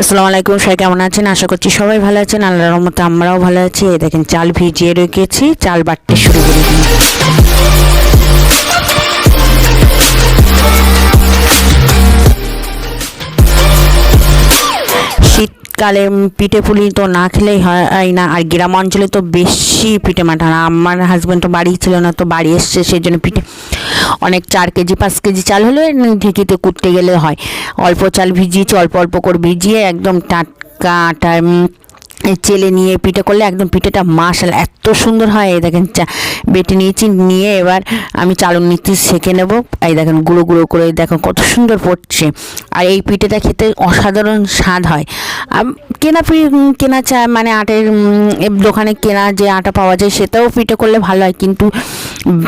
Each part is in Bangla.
আসসালামু আলাইকুম, সবাই কেমন আছেন? আশা করছি সবাই ভালো আছেন। আল্লাহর রহমতে আমরাও ভালো আছি। এই দেখেন, চাল ভিজিয়ে রেখেছি, চাল বাটতে শুরু করে দিই শীতকালে পিঠে পুলি তো না খেলেই হয় না। আর গ্রাম অঞ্চলে তো বেশি পিঠে মাঠা না। আমার হাজব্যান্ড তো বাড়ি ছিল না তো বাড়ি এসছে সেই জন্য পিঠে অনেক চার কেজি পাঁচ কেজি চাল হলে ঢেঁকিতে কুটতে গেলে হয়। অল্প চাল ভিজিয়েছি অল্প অল্প করে ভিজিয়ে একদম টাটকা আটা উম, চেলে নিয়ে পিঠে করলে একদম পিঠেটা মাসাল এত সুন্দর হয়। এই দেখেন চা, বেটে নিয়েছি, নিয়ে এবার আমি চালন নিতে সেঁকে নেব। এই দেখেন গুঁড়ো গুঁড়ো করে দেখেন কত সুন্দর পড়ছে। আর এই পিঠেটা খেতে অসাধারণ স্বাদ হয়। কেনা কেনা চা মানে আটের দোকানে কেনা যে আটা পাওয়া যায় সেটাও পিঠে করলে ভালো হয়। কিন্তু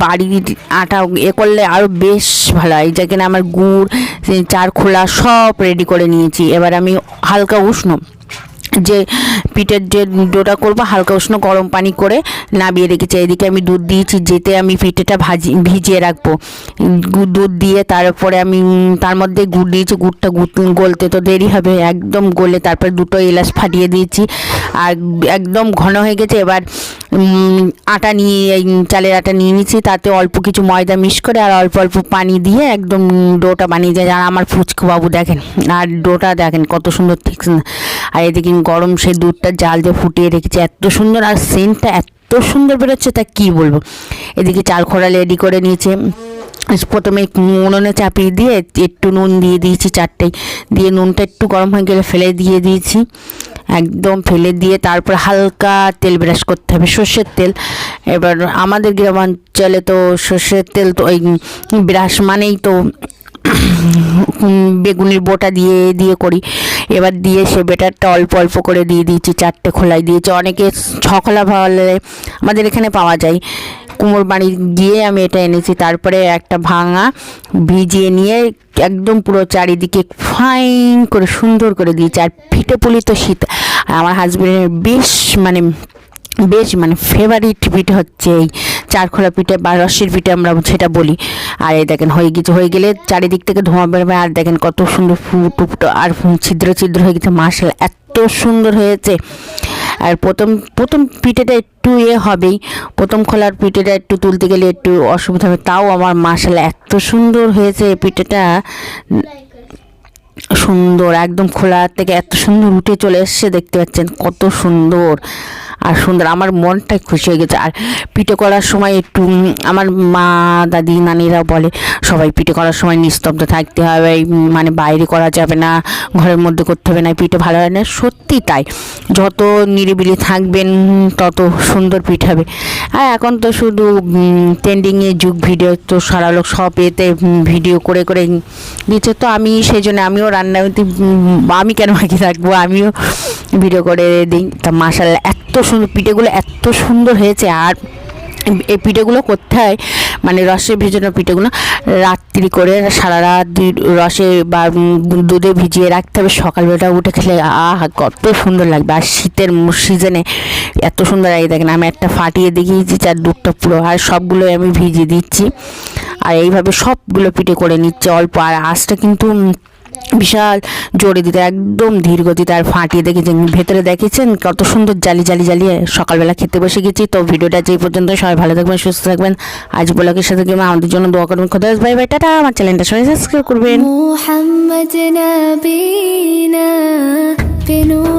বাড়ির আটা এ করলে আরও বেশ ভালো হয়। যা কিনা আমার গুড় চার খোলা সব রেডি করে নিয়েছি। এবার আমি হালকা উষ্ণ যে পিঠের যে ডোটা করব, হালকা উষ্ণ গরম পানি করে নামিয়ে রেখেছি। এদিকে আমি দুধ দিয়েছি, যেতে আমি পিঠেটা ভাজি, ভিজিয়ে রাখব। দুধ দিয়ে তারপরে আমি তার মধ্যে গুড় দিয়েছি, গুড়টা গলতে তো দেরি হবে, একদম গলে তারপরে দুটো এলাচ ফাটিয়ে দিয়েছি। আর একদম ঘন হয়ে গেছে, এবার আটা নিয়ে, এই চালের আটা নিয়ে নিয়েছি, তাতে অল্প কিছু ময়দা মিশ করে আর অল্প অল্প পানি দিয়ে একদম ডোটা বানিয়ে যায় আর আমার ফুচকু বাবু দেখেন, আর ডোটা দেখেন কত সুন্দর ঠিক আর এদিকে গরম সেই দুধটা জাল দিয়ে ফুটিয়ে রেখেছি, এত সুন্দর আর সেন্টটা এত সুন্দর বেরোচ্ছে, তা কী বলব? এদিকে চাল খোড়া রেডি করে নিয়েছে। প্রথমে উনুনে চাপিয়ে দিয়ে একটু নুন দিয়ে দিয়েছি চারটেই দিয়ে নুনটা একটু গরম হয়ে গেলে ফেলে দিয়ে দিয়েছি। একদম ফেলে দিয়ে তারপর হালকা তেল ব্রাশ করতে হবে, সর্ষের তেল। এবার আমাদের গ্রামাঞ্চলে তো সর্ষের তেল তো ওই ব্রাশ মানেই তো বেগুনের বোটা দিয়ে দিয়ে করি। এবার দিয়ে সে বেটারটা অল্প অল্প করে দিয়ে দিয়েছি, চারটে খোলাই দিয়েছি। অনেকে ছ খোলা ভালো আমাদের এখানে পাওয়া যায়। কুমোর বাড়ি গিয়ে আমি এটা এনেছি, তারপরে একটা ভাঙা ভিজিয়ে নিয়ে একদম পুরো চারিদিকে ফাইন করে সুন্দর করে দিয়েছি। আর ফিটে পুলি তো শীত আমার হাজব্যান্ডের বেশ মানে বেশ মানে ফেভারিট পিঠে হচ্ছে এই চারখোলা পিঠে বা রসের পিঠে আমরা সেটা বলি। আর এই দেখেন, হয়ে গেছে, হয়ে গেলে চারিদিক থেকে ধোঁয়া বেরোবে আর দেখেন কত সুন্দর ফুটো আর ছিদ্র ছিদ্র হয়ে গেছে মার্শাল এত সুন্দর হয়েছে। আর প্রথম প্রথম পিঠেটা একটু এ হবেই, প্রথম খোলার পিঠেটা একটু তুলতে গেলে একটু অসুবিধা হবে। তাও আমার মার্শাল এত সুন্দর হয়েছে পিঠেটা। সুন্দর, একদম খোলা থেকে এত সুন্দর উঠে চলে এসছে, দেখতে পাচ্ছেন কত সুন্দর। আর সুন্দর, আমার মনটাই খুশি হয়ে গেছে। আর পিঠে করার সময় একটু আমার মা, দাদি নানিরা বলে, সবাই পিঠে করার সময় নিস্তব্ধ থাকতে হবে মানে বাইরে করা যাবে না, ঘরের মধ্যে করতে হবে না, পিঠে ভালো হয় না। সত্যি তাই, যত নিরিবিলি থাকবেন, তত সুন্দর পিঠে হবে। আর এখন তো শুধু ট্রেন্ডিংয়ে যুগ ভিডিও তো সারা লোক সব এতে ভিডিও করে করে দিচ্ছে তো আমি সেই জন্য আমিও রান্না আমি কেন বাকি থাকব? আমিও ভিডিও করে দিই। তা মাসাল এত সুন্দর, পিঠেগুলো এত সুন্দর হয়েছে। আর এই পিঠেগুলো করতে হয় মানে রসে ভেজানো পিঠেগুলো রাত্রি করে সারা রাত রসে বা দুধে ভিজিয়ে রাখতে হবে। সকালবেলা উঠে খেলে আহ, কত সুন্দর লাগবে। আর শীতের সিজনে এত সুন্দর এই দেখেন, আমি একটা ফাটিয়ে দেখিয়েছি, চার দুধটা পুরো। আর সবগুলো আমি ভিজিয়ে দিচ্ছি। আর এইভাবে সবগুলো পিঠে করে নিচ্ছে অল্প। আর আঁচটা কিন্তু বিশাল জোরে দিতে একদম ধীর গতিতে আর ফাটিয়ে দেখেছেন ভেতরে দেখেছেন কত সুন্দর জালি জালি জ্বালিয়ে সকালবেলা খেতে বসে গেছি তো ভিডিওটা যেই পর্যন্ত সবাই ভালো থাকবেন সুস্থ থাকবেন আজ ব্লগের সাথে গেমে আমাদের জন্য দোয়া করবেন খোদা বাই বাই টাটা আমার চ্যানেলটা সবাই সাবস্ক্রাইব করবেন محمد نبينا بنور